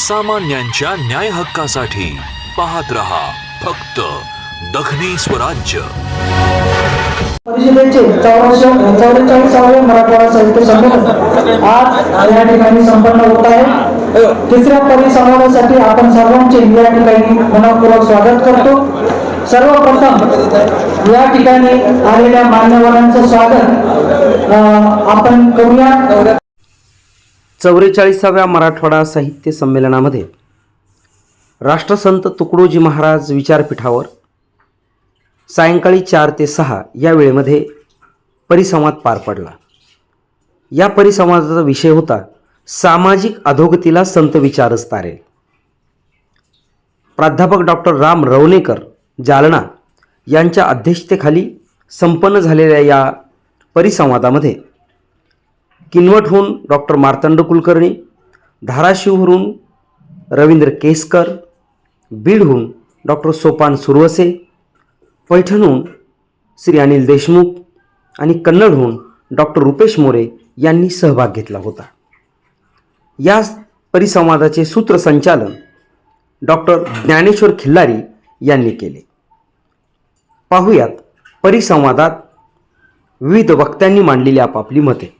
सामान्यांच्या न्याय हक्कासाठी पाहत रहा फक्त दखनी स्वराज्य परिषदेचे चौऱ्याऐंशी चौवेचाळीसावे मराठवाडा साहित्य संमेलन आज या ठिकाणी संपन्न होत आहे. तिसऱ्या परिसंवादासाठी आपण सर्वांचे या ठिकाणी मनपूर्वक स्वागत करतो. सर्वप्रथम या ठिकाणी आलेल्या मान्यवरांचं स्वागत अं, आपण करूया. चौवेचाळीसाव्या मराठवाडा साहित्य संमेलनामध्ये राष्ट्रसंत तुकडोजी महाराज विचारपीठावर सायंकाळी चार ते सहा या वेळेमध्ये परिसंवाद पार पडला. या परिसंवादाचा विषय होता सामाजिक अधोगतीला संत विचारच तारेल प्राध्यापक डॉक्टर राम रवनेकर जालना यांच्या अध्यक्षतेखाली संपन्न झालेल्या या परिसंवादामध्ये किनवटहून डॉक्टर मार्तंड कुलकर्णी धाराशिवहून रवींद्र केसकर बीडहून डॉक्टर सोपान सुरवसे पैठणहून श्री अनिल देशमुख आणि कन्नडहून डॉक्टर रुपेश मोरे यांनी सहभाग घेतला होता. या परिसंवादाचे सूत्रसंचालन डॉक्टर ज्ञानेश्वर खिल्लारी यांनी केले. पाहुयात परिसंवादात विविध वक्त्यांनी मांडलेली आपापली मते.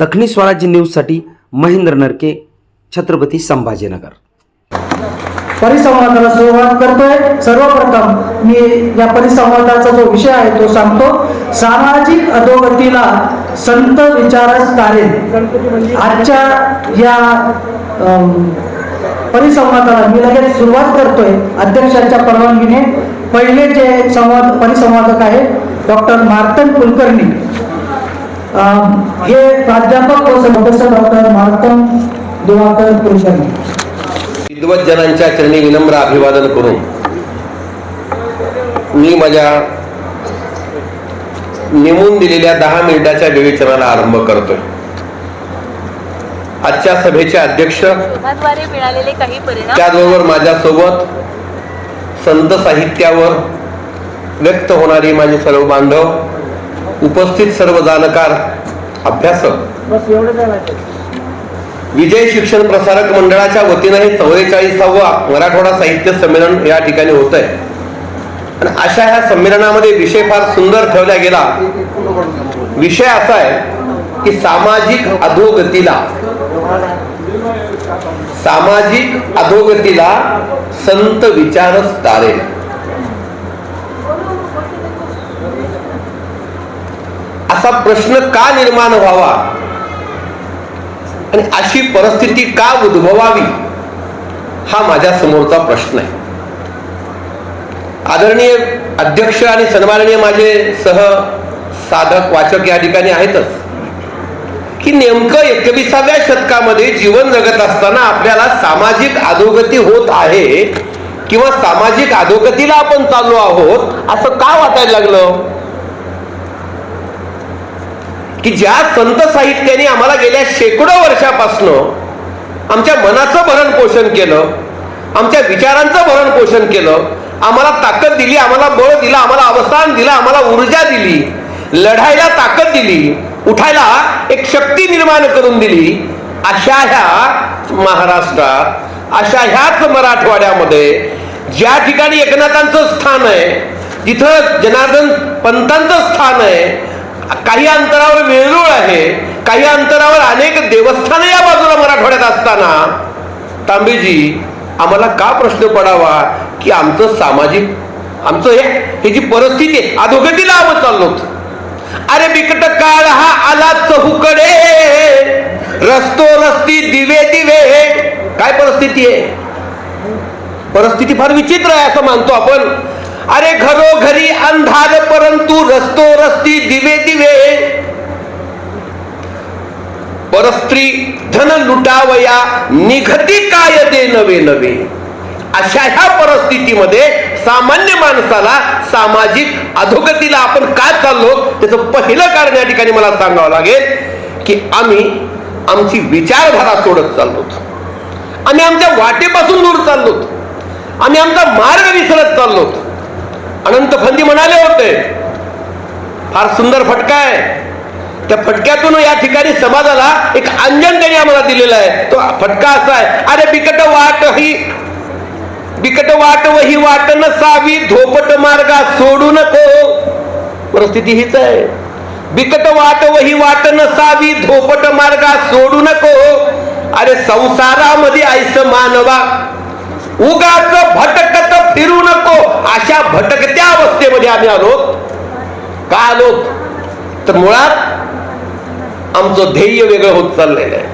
दक्षिणी स्वराज्य न्यूजसाठी महेंद्र नरके छत्रपती संभाजीनगर. परिसंवादाला सुरुवात करतोय. सर्वप्रथम मी या परिसंवादाचा जो विषय आहे तो सांगतो. सामाजिक अधोगतीला संत विचारच तारेल आजच्या या परिसंवादाला मी लगेच सुरुवात करतोय अध्यक्षांच्या परवानगीने. पहिले जे संवाद परिसंवादक आहे डॉक्टर मार्तन कुलकर्णी. हे प्राध्यापक व सदस्य डॉक्टर मार्तन दिवाकर कुलकर्णी. विद्वत जनांच्या चरणी विनम्र अभिवादन करून मी माझ्या नेमून दिलेल्या दहा मिनिटाच्या विवेचनाला आरंभ करतोय. आजच्या सभेचे अध्यक्ष शोधाद्वारे मिळालेले काही परिणाम त्याचबरोबर माझ्यासोबत संत साहित्यावर व्यक्त होणारी माझे सर्व बांधव उपस्थित सर्व जाणकार अभ्यासक विजय शिक्षण प्रसारक मंडळाच्या वतीनं हे चौवेचाळीसावा मराठवाडा साहित्य संमेलन या ठिकाणी होत आहे आणि अशा ह्या संमेलनामध्ये विषय फार सुंदर ठेवला गेला. विषय असा आहे की सामाजिक अधोगतीला सामाजिक अधोगतीला संत विचारच तारेल. असा प्रश्न का निर्माण व्हावा? आणि अशी परिस्थिती का उद्भवावी? हा माझ्या समोरचा प्रश्न आहे. आदरणीय अध्यक्ष आणि सन्माननीय माझे सह साधक वाचक या ठिकाणी आहेतच. की नेमकं एकविसाव्या शतकामध्ये जीवन जगत असताना आपल्याला सामाजिक अधोगती होत आहे किंवा सामाजिक अधोगतीला आपण चाललो आहोत असं का वाटायला लागलं? की ज्या संत साहित्याने आम्हाला गेल्या शेकडो वर्षापासनं आमच्या मनाचं भरण पोषण केलं आमच्या विचारांचं भरण पोषण केलं आम्हाला ताकद दिली आम्हाला बळ दिला आम्हाला अवसान दिलं आम्हाला ऊर्जा दिली लढायला ताकद दिली उठायला एक शक्ती निर्माण करून दिली अशा ह्या महाराष्ट्रात अशा ह्याच मराठवाड्यामध्ये ज्या ठिकाणी एकनाथांचं स्थान आहे तिथं जनार्दन पंतांचं स्थान आहे काही अंतरावर वेरूळ आहे काही अंतरावर अनेक देवस्थान या बाजूला मराठवाड्यात असताना तांबेजी आम्हाला का प्रश्न पडावा की आमचं सामाजिक आमचं हे हे जी परिस्थिती आहे अधोगतीला आम्ही चाललो अरे बिकट काळ हा आला चहूकडे. रस्तो रस्ती दिवे दिवे. काय परिस्थिती आहे? परिस्थिती फार विचित्र आहे असं मानतो आपण. अरे घरोघरी अंधार परंतु रस्तो रस्ती दिवे दिवे. परस्त्री धन लुटावया निघती काय दे नवे नवे. अशा ह्या परिस्थितीमध्ये सामान्य माणसाला सामाजिक अधोगतीला आपण काय चाललो? त्याचं पहिलं कारण या ठिकाणी मला सांगावं लागेल की आम्ही आमची विचारधारा सोडत चाललो आम्ही आमच्या वाटेपासून दूर चाललो आम्ही आमचा मार्ग विसरत चाललोत अनंत फंदी म्हणाले होते. फार सुंदर फटका आहे. त्या फटक्यातून या ठिकाणी समाजाला एक अंजन त्यांनी आम्हाला दिलेला आहे. तो फटका असा आहे अरे बिकट वाट ही बिकट वाट व ही वाट नसावी धोपट मार्गा सोडू नको. परिस्थिती हीच आहे. बिकट वाट व ही वाट नसावी धोपट मार्गा सोडू नको. अरे संसारामध्ये आयस मानवा उगाच भटकत फिरू नको. अशा भटकत्या अवस्थेमध्ये आम्ही आलो. का आलो? तर मुळात आमचं ध्येय वेगळं होत चाललेलं आहे.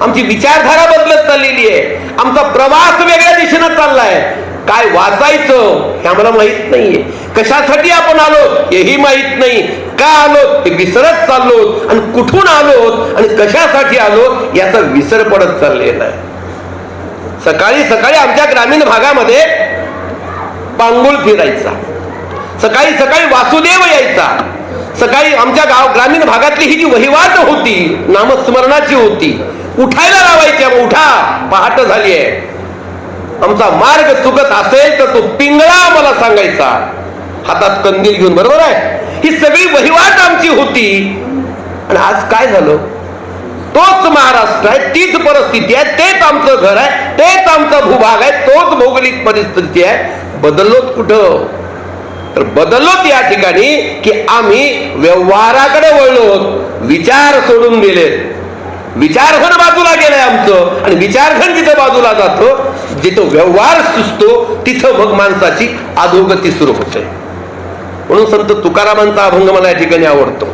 आमची विचारधारा बदलत चाललेली आहे. आमचा प्रवास वेगळ्या दिशेनं चाललाय. काय वाचायचं हे आम्हाला माहीत नाहीये. कशासाठी आपण आलो हेही माहीत नाही. का आलो हे विसरत चाललो आणि कुठून आलो आणि कशासाठी आलो याचा विसर पडत चाललेला आहे. सकाळी सकाळी आमच्या ग्रामीण भागामध्ये पांगुळ फिरायचा. सकाळी सकाळी वासुदेव यायचा. सकाळी आमच्या गाव ग्रामीण भागातली ही जी वहिवाट होती नामस्मरणाची होती उठायला लावायची आम्ही उठा पहाट झाली आहे. आमचा मार्ग चुकत असेल तर तो पिंगळा आम्हाला सांगायचा. हातात कंदील घेऊन बरोबर आहे? ही सगळी वहिवाट आमची होती. आणि आज काय झालं? तोच महाराष्ट्र आहे तीच परिस्थिती आहे तेच आमचं घर आहे तेच आमचा भूभाग आहे तोच भौगोलिक परिस्थिती आहे. बदललोत कुठं? तर बदललोत या ठिकाणी की आम्ही व्यवहाराकडे वळलो विचार सोडून गेलेत विचारघन बाजूला गेलंय आमचं आणि विचारघन जिथं बाजूला जातो जिथं व्यवहार सुचतो तिथं मग माणसाची अधोगती सुरू होते. म्हणून संत तुकारामांचा अभंग मला या ठिकाणी आवडतो.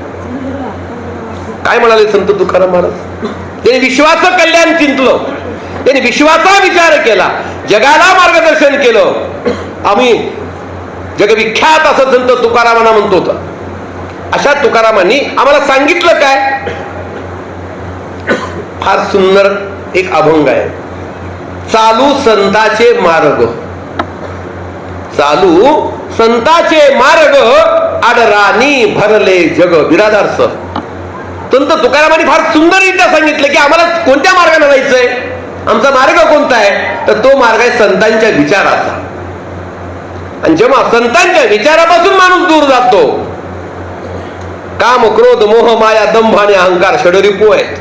काय म्हणाले संत तुकाराम महाराज? त्यांनी विश्वाचं कल्याण चिंतलं त्यांनी विश्वाचा विचार केला. जगाला मार्गदर्शन केलं. आम्ही जगविख्यात असं संत तुकारामांना म्हणतो होता. अशा तुकारामांनी आम्हाला सांगितलं काय? फार सुंदर एक अभंग आहे. चालू संताचे मार्ग. चालू संताचे मार्ग आडराणी भरले जग. बिरादार सर. संत तुकारामांनी फार सुंदररित्या सांगितलं की आम्हाला कोणत्या मार्गाने जायचंय? आमचा मार्ग कोणता आहे? तर तो मार्ग आहे संतांच्या विचाराचा. आणि जेव्हा संतांच्या विचारापासून माणूस दूर जातो काम क्रोध मोह माया दंभ आणि अहंकार षडरिपू आहेत.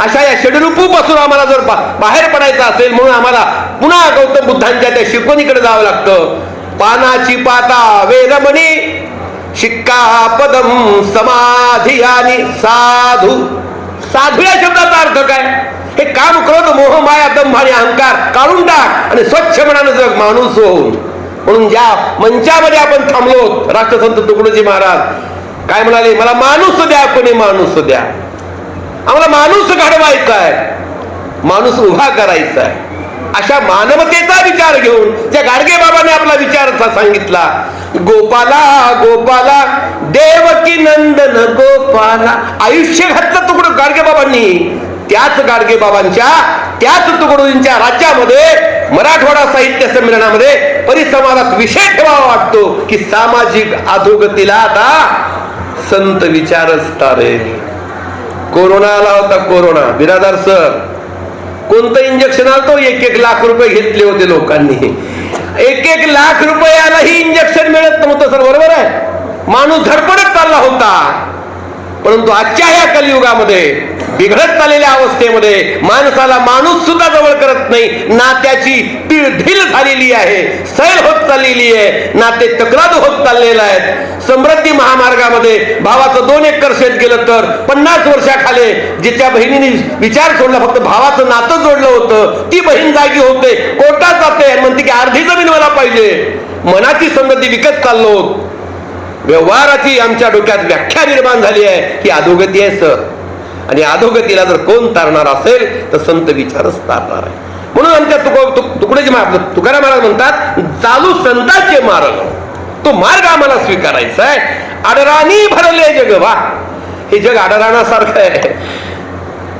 अशा या षडरूपू पासून आम्हाला जर बाहेर पडायचं असेल म्हणून आम्हाला पुन्हा गौतम बुद्धांच्या त्या शिकवणीकडे जावं लागतं. पानाची पाता वेदमणी शिक्का पदम समाधी आणि साधू. साधू या शब्दाचा अर्थ काय? हे काम क्रोध मोह माया दंभ आणि अहंकार काढून टाक आणि स्वच्छ मनानं जग माणूस होऊन. म्हणून ज्या मंचामध्ये आपण थांबलो राष्ट्रसंत तुकडोजी महाराज काय म्हणाले? मला माणूस द्या कोणी माणूस द्या. आम्हाला माणूस घडवायचा आहे. माणूस उभा करायचा आहे. अशा मानवतेचा विचार घेऊन ज्या गाडगे बाबाने आपला विचार सांगितला गोपाला गोपाला देवकी नंदन गोपाला. आयुष्य घातलं तुकडं गाडगे बाबांनी. त्याच गाडगे बाबांच्या त्याच तुकडोजींच्या राज्यामध्ये मराठवाडा साहित्य संमेलनामध्ये परिसंवादात विषय ठेवावा वाटतो की सामाजिक अधोगतीला आता संत विचारच तारे. कोरोना आला होता कोरोना. बिरादार सर कोणतं इंजेक्शन आलतो? एक एक लाख रुपये घेतले होते लोकांनी. एक एक लाख रुपयालाही इंजेक्शन मिळत नव्हतं सर. बरोबर आहे? माणूस धडपडत चालला होता. परंतु आजच्या या कलियुगामध्ये बिघडत चाललेल्या अवस्थेमध्ये माणसाला माणूस सुद्धा जवळ करत नाही. नात्याची पीळ ढील झालेली आहे. सैल होत चाललेली आहे. नाते तक्रार होत चाललेलं आहेत. समृद्धी महामार्गामध्ये भावाचं दोन एकर शेत गेलं तर पन्नास वर्षाखाले जिच्या बहिणीने विचार सोडला फक्त भावाचं नातं जोडलं होतं. ती बहीण जागी होते. कोर्टात जाते आणि म्हणते की अर्धी जमीन मला पाहिजे. मनाची समृद्धी विकत चाललो व्यवहाराची आमच्या डोक्यात व्याख्या निर्माण झाली आहे. ही अधोगती आहे सर. आणि अधोगतीला जर कोण तारणार असेल तर संत विचारच तारणार आहे. म्हणून आमच्या तुक तुक- महाराज तुकाराम महाराज म्हणतात चालू संतांचे मार्ग तो मार्ग आम्हाला स्वीकारायचा आहे. अडराणी भरले जग वा हे जग अडराणासारखं आहे.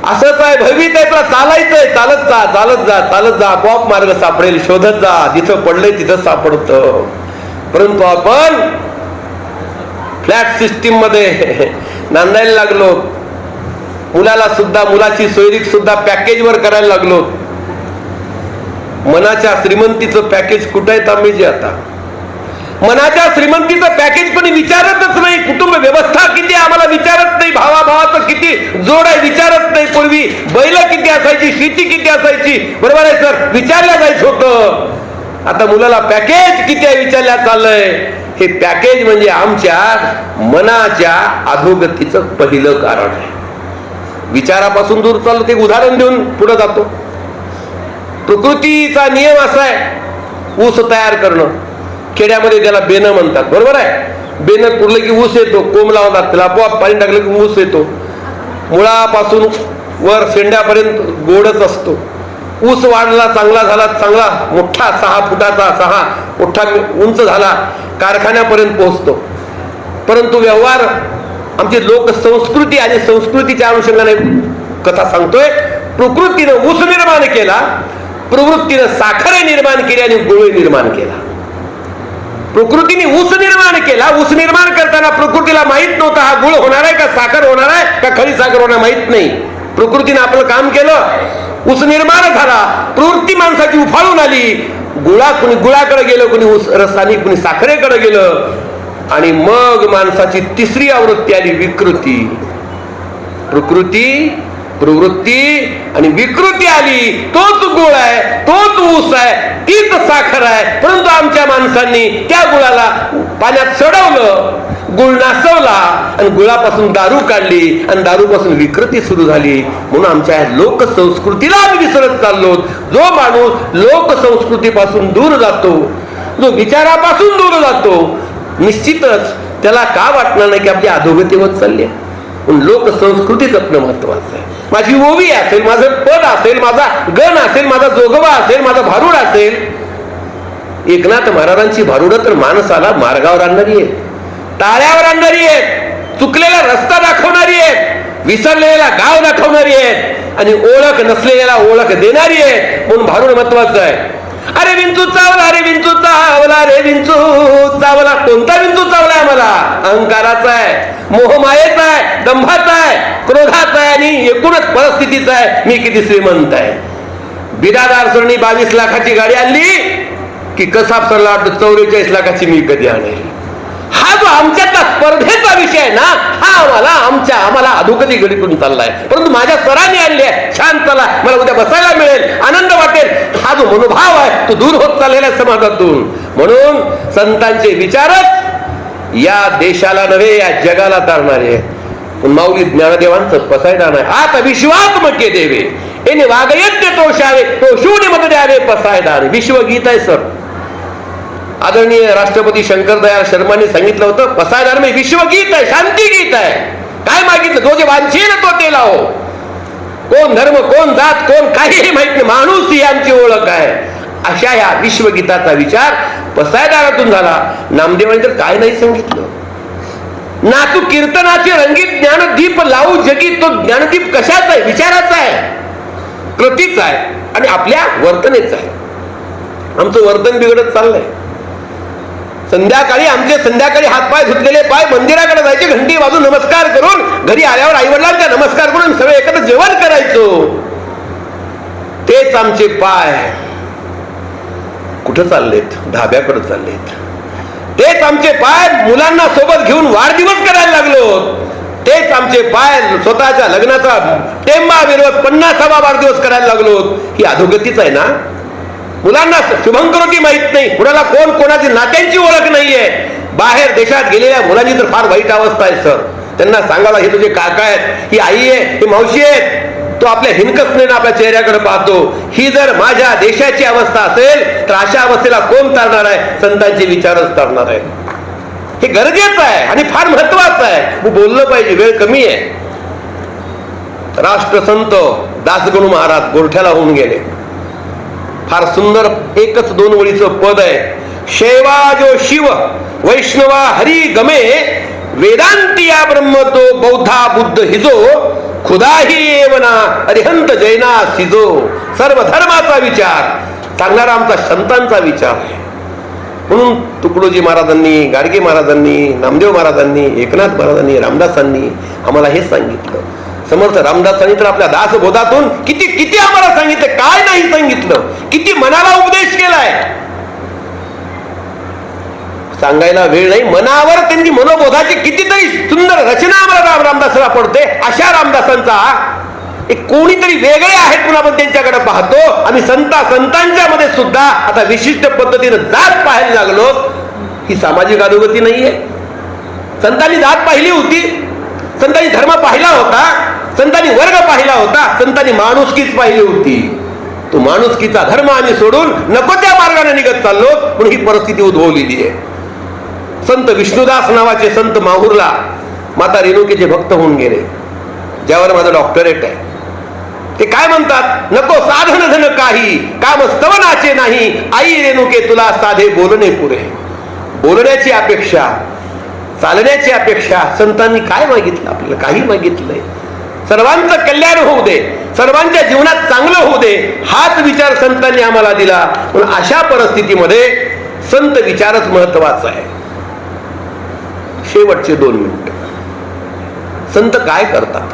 असंच आहे भवित आहे तुला चालायचंय चालत जा चालत जा चालत जा. आपोआप मार्ग सापडेल शोधत जा. जिथं पडलंय तिथं सापडतं. परंतु आपण फ्लॅट सिस्टीममध्ये नांदायला लागलो. मुलाला सुद्धा मुलाची सोयरीक सुद्धा पॅकेजवर करायला लागलो. मनाच्या श्रीमंतीचं पॅकेज कुठं आहे तांबेजी आता? मनाच्या श्रीमंतीचं पॅकेज कोणी विचारतच नाही. कुटुंब व्यवस्था किती आम्हाला विचारत नाही. भावाभावाचं किती जोड आहे विचारत नाही. पूर्वी बैल किती असायची शेती किती असायची? बरोबर आहे सर? विचारलं जायचं होतं. आता मुलाला पॅकेज किती आहे विचारल्या चाललंय. हे पॅकेज म्हणजे आमच्या मनाच्या अधोगतीचं पहिलं कारण आहे. विचारापासून दूर चाललो ते उदाहरण देऊन पुढे जातो. प्रकृतीचा नियम असा आहे ऊस तयार करणं. खेड्यामध्ये त्याला बेनं म्हणतात बरोबर आहे? बेनं पुरलं की ऊस येतो कोंब लावतात त्याला आपोआप पाणी टाकलं की ऊस येतो. मुळापासून वर शेंड्यापर्यंत गोडच असतो. ऊस वाढला चांगला झाला चांगला मोठा सहा फुटाचा सहा मोठा उंच झाला कारखान्यापर्यंत पोहोचतो. परंतु व्यवहार आमची लोकसंस्कृती आणि संस्कृतीच्या अनुषंगाने कथा सांगतोय. प्रकृतीनं ऊस निर्माण केला प्रवृत्तीनं साखरे निर्माण केली आणि गुळ निर्माण केला. प्रकृतीने ऊस निर्माण केला. ऊस निर्माण करताना प्रकृतीला माहीत नव्हता हा गुळ होणार आहे का साखर होणार आहे का खरी साखर होणार माहीत नाही. प्रकृतीने आपलं काम केलं. ऊस निर्माण झाला. प्रवृत्ती माणसाची उफाळून आली. गुळा कुणी गुळाकडे गेलं कुणी ऊस रसानी कुणी साखरेकडे गेलं. आणि मग माणसाची तिसरी आवृत्ती आली विकृती. प्रकृती प्रवृत्ती आणि विकृती आली. तोच गुळ आहे तोच ऊस आहे तीच साखर आहे. परंतु आमच्या माणसांनी त्या गुळाला पाण्यात सडवलं गुळ नासवला आणि गुळापासून दारू काढली आणि दारूपासून विकृती सुरू झाली. म्हणून आमच्या ह्या लोकसंस्कृतीला आम्ही विसरत चाललो. जो माणूस लोकसंस्कृतीपासून दूर जातो जो विचारापासून दूर जातो निश्चितच त्याला का वाटणार नाही की आपली अधोगती होत चालली आहे? पण लोकसंस्कृती जपणं महत्वाचं आहे. माझी ओवी असेल माझं पद असेल माझा गण असेल माझा जोगवा असेल माझा भारुड असेल एकनाथ महाराजांची भारुडं तर माणसाला मार्गावर आणणारी आहेत. टाळ्यावर आणणारी आहेत. चुकलेला रस्ता दाखवणारी आहेत. विसरलेला गाव दाखवणारी आहेत. आणि ओळख नसलेल्याला ओळख देणारी आहे म्हणून भारूड महत्वाचं आहे. अरे विंचू चावला अरे विंचू चावला रे विंचू चावला. कोणता विंचू चावलाय मला अहंकाराचा आहे मोहमायेचा आहे दंभाचा आहे क्रोधाचा आहे आणि एकूणच परिस्थितीचा आहे. मी किती श्रीमंत आहे? बिरादार सरणी बावीस लाखाची गाडी आणली की कसाब सरला वाटतं चौवेचाळीस लाखाची मी कधी आणेल? हा जो आमच्यातला स्पर्धेचा विषय आहे ना हा आम्हाला आमच्या आम्हाला अधोगती घडीतून चाललाय. परंतु माझ्या सरांनी आणले आहे. छान चला मला उद्या बसायला मिळेल आनंद वाटेल. हा जो मनोभाव आहे तो दूर होत चाललेला आहे समाजातून. म्हणून संतांचे विचारच या देशाला नव्हे या जगाला तारणारे माऊली ज्ञानदेवांचं पसायदान आहे आता विश्वात्मके देवे. एने वागयज्ञ तोषावे तो शून्य मत द्यावे पसायदान विश्वगीत आहे सर. आदरणीय राष्ट्रपती शंकरदयाळ शर्माने सांगितलं होतं पसायदार मी विश्वगीत आहे शांती गीत आहे. काय मागितलं? जो जे वांछेल तो ते लावो कोण धर्म कोण जात कोण काहीही माहीत नाही माणूस ही आमची ओळख आहे. अशा ह्या विश्वगीताचा विचार पसायदारातून झाला. नामदेवाने तर काय नाही सांगितलं. नाचू कीर्तनाचे रंगीत ज्ञानदीप लावू जगी तो ज्ञानदीप कशाचा आहे? विचाराचा आहे. कृतीचा आहे आणि आपल्या वर्तनेचा आहे. आमचं वर्तन बिघडत चाललंय. संध्याकाळी आमचे संध्याकाळी हातपाय धुतलेले पाय मंदिराकडे जायचे घंटी वाजून नमस्कार करून घरी आल्यावर आईवडिलांचा नमस्कार करून सगळे एकत्र जेवण करायचो. तेच आमचे पाय. कुठं चाललेत? धाब्याकडे चाललेत. तेच आमचे पाय मुलांना सोबत घेऊन वाढदिवस करायला लागलो. तेच आमचे पाय स्वतःच्या लग्नाचा टेंबा विरोध पन्नासावा वाढदिवस करायला लागलो. ही अधोगतीच आहे ना? मुलांना शुभंकरोती माहीत नाही? कुणाला कोण कोणाची नात्यांची ओळख नाहीये? बाहेर देशात गेलेल्या मुलांची तर फार वाईट अवस्था आहे सर. त्यांना सांगायला हे तुझे काका आहेत ही आई आहे ही मावशी आहेत. तो आपल्या हिनकसनेनं आपल्या चेहऱ्याकडे पाहतो. ही जर माझ्या देशाची अवस्था असेल तर अशा अवस्थेला कोण तारणार आहे? संतांचे विचारच तारणार आहे. हे गरजेचं आहे आणि फार महत्वाचं आहे. मी बोललं पाहिजे वेळ कमी आहे. राष्ट्रसंत दासगणू महाराज गोरठ्याला होऊन गेले. फार सुंदर एकच दोन ओळीचं पद आहे. शैवा जो शिव वैष्णवा हरी गमे वेदांती या ब्रह्म तो बौद्धा बुद्ध हिजो खुदाही येवना अरिहंत जैना सिजो. सर्व धर्माचा विचार सांगणारा आमचा संतांचा विचार आहे. म्हणून तुकडोजी महाराजांनी गाडगे महाराजांनी नामदेव महाराजांनी एकनाथ महाराजांनी रामदासांनी आम्हाला हेच सांगितलं. समर्थ रामदास सांगितलं आपल्या दासबोधातून. किती किती आम्हाला सांगितलं? काय नाही सांगितलं? किती मनाला उपदेश केलाय? सांगायला वेळ नाही. मनावर त्यांची मनोबोधाची कितीतरी सुंदर रचना आम्हाला राम रामदासाला पडते. अशा रामदासांचा एक कोणीतरी वेगळे आहेत म्हणून आपण त्यांच्याकडे पाहतो. आम्ही संता संतांच्या मध्ये सुद्धा आता विशिष्ट पद्धतीनं जात पाहायला लागलो. ही सामाजिक अधोगती नाहीये. संतांनी जात पाहिली होती. संतांनी धर्म पाहिला होता. संतांनी वर्ग पाहिला होता संतांनी माणुसकीच पाहिली होती. तो माणुसकीचा धर्म आम्ही सोडून नको त्या मार्गाने निघत चाललो म्हणून ही परिस्थिती उद्भवलेली आहे. संत विष्णुदास नावाचे संत माहूरला माता रेणुकेचे भक्त होऊन गेले. ज्यावर माझं डॉक्टरेट आहे. ते काय म्हणतात? नको साधन धन काही काम स्तवनाचे नाही. आई रेणुके तुला साधे बोलणे पुरे. बोलण्याची अपेक्षा चालण्याची अपेक्षा संतांनी काय मागितलं? आपल्याला काही मागितलंय. सर्वांचं कल्याण होऊ दे सर्वांच्या जीवनात चांगलं होऊ दे हाच विचार संतांनी आम्हाला दिला. पण अशा परिस्थितीमध्ये संत विचारच महत्त्वाचा आहे. शेवटचे दोन मिनिट. संत काय करतात?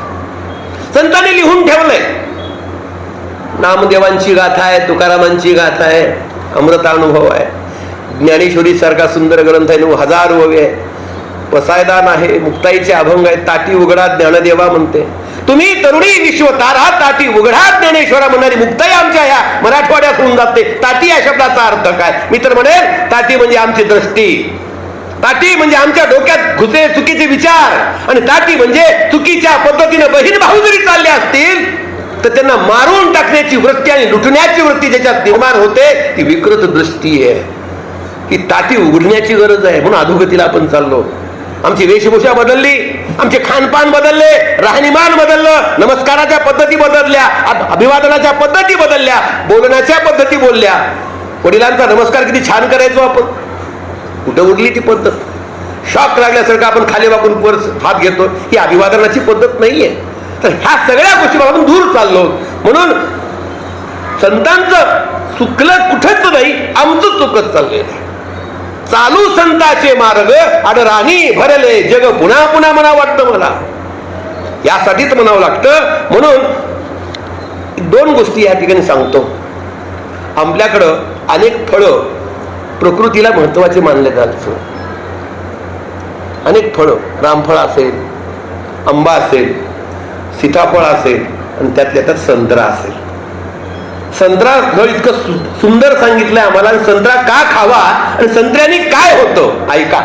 संतांनी लिहून ठेवलंय. नामदेवांची गाथा आहे तुकारामांची गाथा आहे अमृतानुभव आहे. ज्ञानेश्वरी सारखा सुंदर ग्रंथ आहे हजार वगैरे आहे. पसायदान आहे मुक्ताईचे अभंग आहे ताटी उघडा ज्ञानदेवा म्हणते. तुम्ही तरुणी विश्वतारा ताटी उघडा ज्ञानेश्वरा म्हणणारी मुक्ताई आमच्या या मराठवाड्यात होऊन जाते. ताटी या शब्दाचा अर्थ काय? मी तर म्हणेल ताटी म्हणजे आमची दृष्टी. ताटी म्हणजे आमच्या डोक्यात घुसे चुकीचे विचार. आणि ताटी म्हणजे चुकीच्या पद्धतीने बहीण भाऊ जरी चालले असतील तर त्यांना मारून टाकण्याची वृत्ती आणि लुटण्याची वृत्ती ज्याच्यात निर्माण होते ती विकृत दृष्टी आहे. ही ताटी उघडण्याची गरज आहे म्हणून अधोगतीला आपण चाललो. आमची वेशभूषा बदलली आमचे खानपान बदलले राहणीमान बदललं नमस्काराच्या पद्धती बदलल्या अभिवादनाच्या पद्धती बदलल्या बोलण्याच्या पद्धती बोलल्या. वडिलांचा नमस्कार किती छान करायचो आपण. कुठं उरली ती पद्धत? शॉक लागल्यासारखं आपण खाली वाकून वर हात घेतो. ही अभिवादनाची पद्धत नाहीये. तर ह्या सगळ्या गोष्टी आपण दूर चाललो. म्हणून संतांचं चुकलं कुठंच नाही आमचं चुकत चाललंय. चालू संताचे मार्ग आडराणी भरले. जग पुन्हा पुन्हा म्हणा वाटतं मला. यासाठीच म्हणावं लागतं. म्हणून दोन गोष्टी या ठिकाणी सांगतो. आपल्याकडं अनेक फळं प्रकृतीला महत्त्वाचे मानले जातात अनेक फळं रामफळ असेल आंबा असेल सीताफळ असेल आणि त्यातल्या त्यात संत्रा असेल. संत्रा फळ इतकं सु- सुंदर सांगितलंय आम्हाला आणि संत्रा का खावा आणि संत्र्याने काय होतं? ऐका.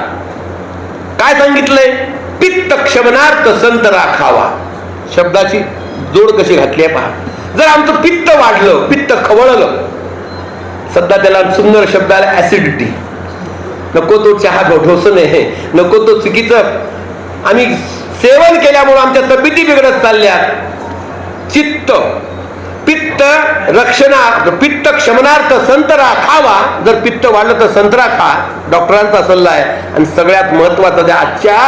काय सांगितलंय? पित्त क्षमनार्थ संतरा खावा. शब्दाची जोड कशी घातली आहे पहा. जर आमचं पित्त वाढलं पित्त खवळलं सध्या त्याला सुंदर शब्द आला ऍसिडिटी नको तो चहा ढोसन आहे नको तो चुकीचं. आम्ही सेवन केल्यामुळे आमच्या तब्येती बिघडत चालल्या चित्त. पित्त रक्षणा पित्त क्षमनार्थ संतरा खावा. जर पित्त वाढलं तर संतरा खा. डॉक्टरांचा सल्ला आहे. आणि सगळ्यात महत्त्वाचा जे आजच्या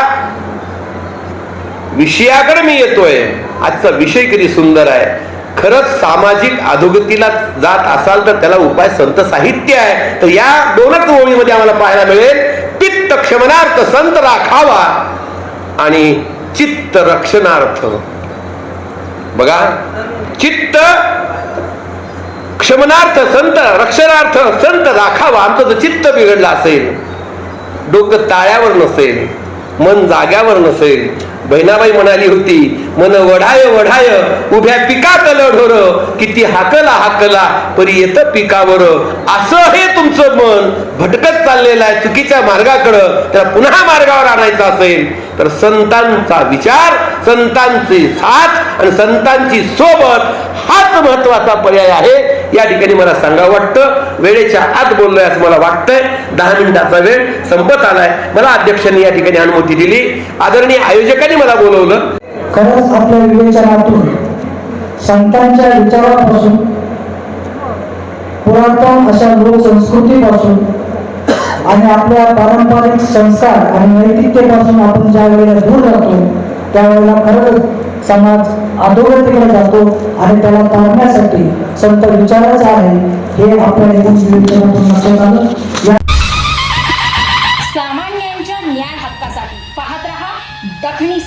विषयाकडे मी येतोय आजचा विषय किती सुंदर आहे. खरंच सामाजिक अधोगतीला जात असाल तर त्याला उपाय संत साहित्य आहे. तर या दोनच ओळीमध्ये आम्हाला पाहायला मिळेल. पित्त क्षमनार्थ संतरा खावा आणि चित्त रक्षणार्थ. बघा. चित्त क्षमनार्थ संत रक्षणार्थ संत राखावा. आमचं जर चित्त बिघडलं असेल डोकं ताळ्यावर नसेल मन जाग्यावर नसेल बहिणाबाई म्हणाली होती मन वढाय वढाय उभ्या पिकात ढोर किती हाकला हाकला परी येत पिकावर. असं हे तुमचं मन. भटकत चाललेलं आहे चुकीच्या मार्गाकडं. त्याला पुन्हा मार्गावर आणायचं असेल तर संतांचा विचार संतांची साथ आणि संतांची सोबत हाच महत्त्वाचा पर्याय आहे. या ठिकाणी मला सांगावं वाटतं. वेळेच्या आत बोललोय असं मला वाटतंय. दहा मिनिटाचा वेळ संपत आलाय. मला अध्यक्षांनी या ठिकाणी अनुमती दिली. आदरणीय आयोजकांनी मला बोलवलं. खरंच आपल्या विवेचनातून संतांच्या विचारापासून पुरातन अशा लोकसंस्कृतीपासून आणि आपल्या पारंपरिक संस्कार आणि नैतिकतेपासून आपण ज्या वेळेला दूर राहतो त्यावेळेला खरंच समाज अधोगतीकडे जातो. आणि त्याला पाहण्यासाठी संत विचाराचा आहे हे आपण सामान्यांच्या न्याय हक्कासाठी पाहत रहा दखनी